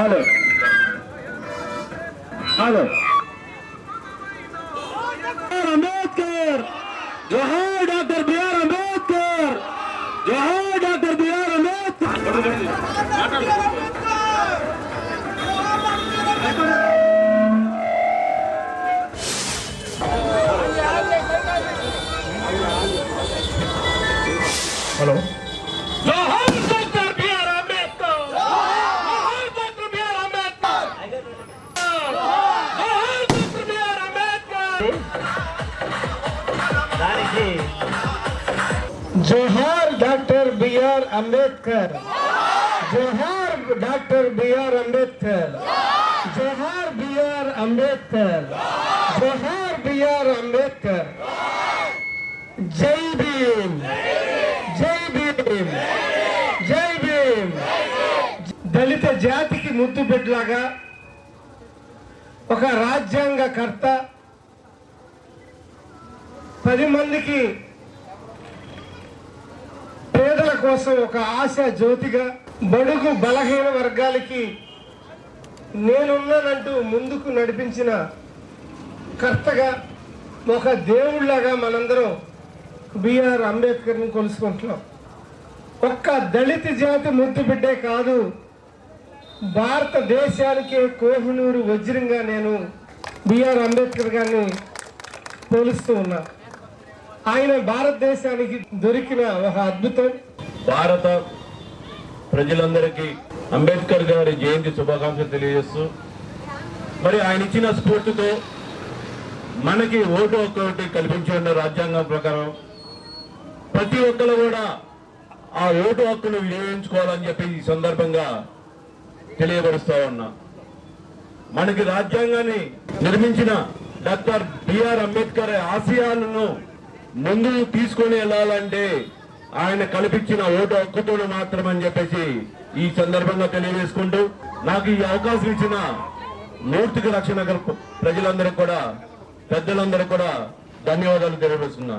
Alô. Alô. Ambedkar. Johar Dr. B. R. Ambedkar. Johar Dr. B. R. Ambedkar. Hello. జోహార్ doctor BR Ambedkar జోహార్ doctor BR Ambedkar జోహార్ BR Ambedkar జోహార్ BR Ambedkar జై భీమ్ జై భీమ్ జై భీమ్ దళిత జాతికి ముద్దు బిడ్డలాగా ఒక రాజ్యాంగ కర్త పది మందికి కోసం ఒక ఆశ జ్యోతిగా బడుగు బలహీన వర్గాలకి నేనున్నానంటూ ముందుకు నడిపించిన కర్తగా ఒక దేవుళ్ళాగా మనందరం బిఆర్ అంబేద్కర్ని కొలుసుకుంటున్నాం. ఒక్క దళిత జాతి ముద్దు బిడ్డే కాదు భారతదేశానికే కోహినూరు వజ్రంగా నేను బిఆర్ అంబేద్కర్ గారిని పోలుస్తూ ఉన్నా ఆయన భారతదేశానికి దొరికిన ఒక అద్భుతం. భారత ప్రజలందరికీ అంబేద్కర్ గారి జయంతి శుభాకాంక్షలు తెలియజేస్తూ మరి ఆయన ఇచ్చిన స్ఫూర్తితో మనకి ఓటు ఒక్కటి కల్పించి ఉన్న రాజ్యాంగం ప్రకారం ప్రతి ఒక్కరు కూడా ఆ ఓటు హక్కును వినియోగించుకోవాలని చెప్పి ఈ సందర్భంగా తెలియపరుస్తా ఉన్నా. మనకి రాజ్యాంగాన్ని నిర్మించిన డాక్టర్ బిఆర్ అంబేద్కర్ ఆశయాలను ముందుకు తీసుకొని వెళ్ళాలంటే ఆయన కల్పించిన ఓటు హక్కుతో మాత్రమని చెప్పేసి ఈ సందర్భంగా తెలియజేసుకుంటూ నాకు ఈ అవకాశం ఇచ్చిన నూర్తికి రక్షణ ప్రజలందరికీ కూడా పెద్దలందరూ కూడా ధన్యవాదాలు తెలియజేస్తున్నా.